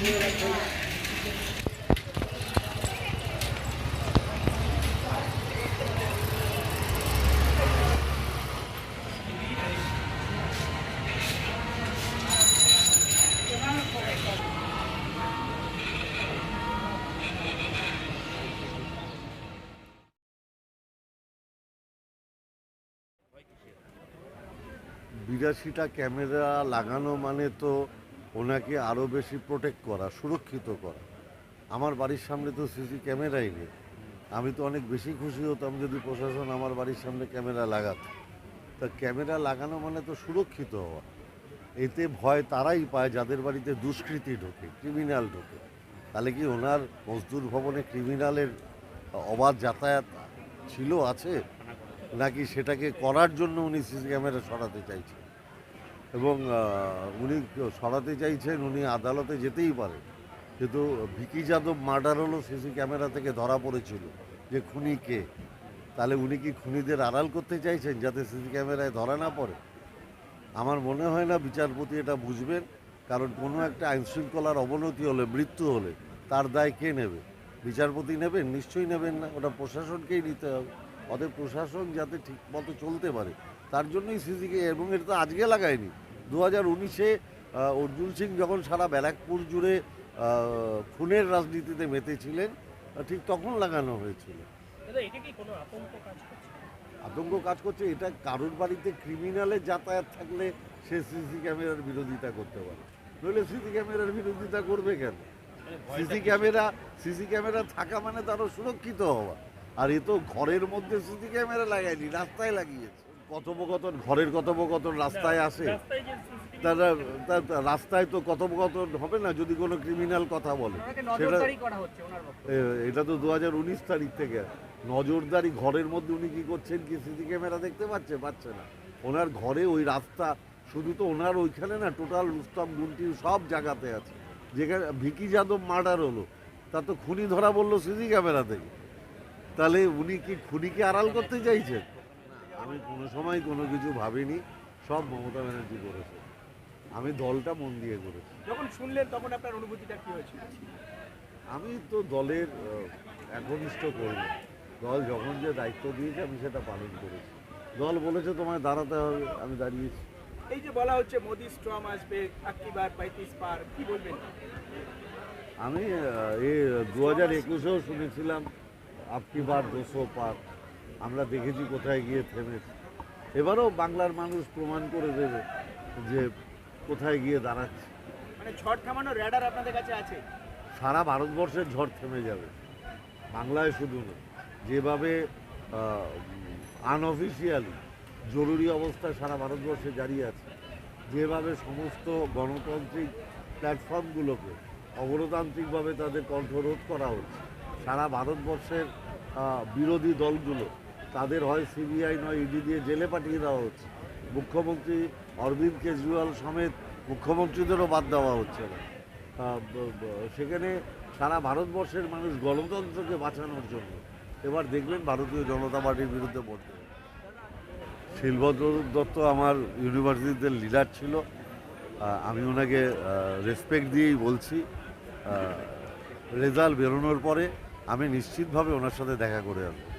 বিরাশিটা camera লাগানো মানে তো ওনাকে আরও বেশি প্রোটেক্ট করা, সুরক্ষিত করা। আমার বাড়ির সামনে তো সিসি ক্যামেরাই নেই। আমি তো অনেক বেশি খুশি হতাম যদি প্রশাসন আমার বাড়ির সামনে ক্যামেরা লাগাতো। তা ক্যামেরা লাগানো মানে তো সুরক্ষিত হওয়া। এতে ভয় তারাই পায় যাদের বাড়িতে দুষ্কৃতি ঢোকে ক্রিমিনাল ঢোকে। তাহলে কি ওনার মজদুর ভবনে ক্রিমিনালের অবাধ যাতায়াত ছিল, আছে? নাকি সেটাকে করার জন্য উনি সিসি ক্যামেরা সরাতে চাইছেন? এবং উনি সরাতে চাইছেন, উনি আদালতে যেতেই পারে কিন্তু ভিকি যাদব মার্ডার হলো সিসি ক্যামেরা থেকে ধরা পড়েছিল যে খুনি কে। তাহলে উনি কি খুনিদের আড়াল করতে চাইছেন যাতে সিসি ক্যামেরায় ধরা না পড়ে? আমার মনে হয় না বিচারপতি এটা বুঝবেন, কারণ কোনো একটা আইনশৃঙ্খলার অবনতি হলে, মৃত্যু হলে, তার দায় কে নেবে? বিচারপতি নেবেন? নিশ্চয়ই নেবেন না। ওটা প্রশাসনকেই নিতে হবে। অতএব প্রশাসন যাতে ঠিক মতো চলতে পারে তার জন্যই সিসিকে এবং এটা তো আজকে লাগায়নি। দু হাজার উনিশে অর্জুন সিং যখন সারা ব্যারাকপুর জুড়ে খুনের রাজনীতিতে মেতেছিলেন ঠিক তখন লাগানো হয়েছিল। দাদা এটা কি কোনো আতঙ্ক কাজ করছে? আতঙ্ক কাজ করছে এটা কারোর বাড়িতে ক্রিমিনালের যাতায়াত থাকলে সে সিসি ক্যামেরার বিরোধিতা করতে পারে। নইলে সিসি ক্যামেরার বিরোধিতা করবে কেন? সিসি ক্যামেরা সিসি ক্যামেরা থাকা মানে তারও সুরক্ষিত হওয়া। আর এ তো ঘরের মধ্যে সিসি ক্যামেরা লাগায়নি রাস্তায় লাগিয়েছে। কথোপকথন ঘরের কথোপকথন রাস্তায় আসে রাস্তায় তারা রাস্তায় তো কথোপকথন হবে না যদি কোনো ক্রিমিনাল কথা বলে। সেটা এটা তো দু হাজার উনিশ তারিখ থেকে। নজরদারি ঘরের মধ্যে উনি কি করছেন কি সিসি ক্যামেরা দেখতে পাচ্ছে? পাচ্ছে না। ওনার ঘরে ওই রাস্তা শুধু তো ওনার ওইখানে না টোটাল রুস্তম গুনটি সব জায়গাতে আছে। যেখানে ভিকি যাদব মার্ডার হলো তা তো খুনি ধরা বলল সিসি ক্যামেরা থেকে তাহলে উনি কি খুনিকে আড়াল করতে চাইছেন? আমি কোনো সময় কোনো কিছু ভাবিনি সব মমতা ব্যানার্জি করেছে। আমি দলটা মন দিয়ে করেছি। যখন শুনলেন তখন আপনার অনুভূতিটা কী হয়েছিল? আমি তো দলের একনিষ্ঠ কর্মী। দল যখন যে দায়িত্ব দিয়েছে আমি সেটা পালন করেছি। দল বলেছে তোমায় দাঁড়াতে হবে আমি দাঁড়িয়েছি। এই যে বলা হচ্ছে মোদি স্ট্রম আসবে আকিবার পঁয়ত্রিশ পার কি বলবেন? আমি এই দু হাজার একুশেও শুনেছিলাম আপকি বার দুশো পার। আমরা দেখেছি কোথায় গিয়ে থেমেছে। এবারও বাংলার মানুষ প্রমাণ করে দেবে যে কোথায় গিয়ে দাঁড়াচ্ছে। মানে ঝড় থামানোর র্যাডার আপনাদের কাছে আছে? সারা ভারতবর্ষের ঝড় থেমে যাবে। বাংলায় শুধু না যেভাবে আনঅফিসিয়ালি জরুরি অবস্থা সারা ভারতবর্ষে জারি আছে যেভাবে সমস্ত গণতান্ত্রিক প্ল্যাটফর্মগুলোকে অগণতান্ত্রিকভাবে তাদের কণ্ঠরোধ করা হচ্ছে সারা ভারতবর্ষের বিরোধী দলগুলো তাদের হয় সিবিআই নয় ইডি দিয়ে জেলে পাঠিয়ে দেওয়া হচ্ছে। মুখ্যমন্ত্রী অরবিন্দ কেজরিওয়াল সমেত মুখ্যমন্ত্রীদেরও বাদ দেওয়া হচ্ছে না। সেখানে সারা ভারতবর্ষের মানুষ গণতন্ত্রকে বাঁচানোর জন্য। এবার দেখবেন ভারতীয় জনতা পার্টির বিরুদ্ধে দেবে। শিলভদ্র দত্ত আমার ইউনিভার্সিটিতে লিডার ছিল। আমি ওনাকে রেসপেক্ট দিয়েই বলছি। রেজাল্ট বেরোনোর পরে আমি নিশ্চিতভাবে ওনার সাথে দেখা করে আসব।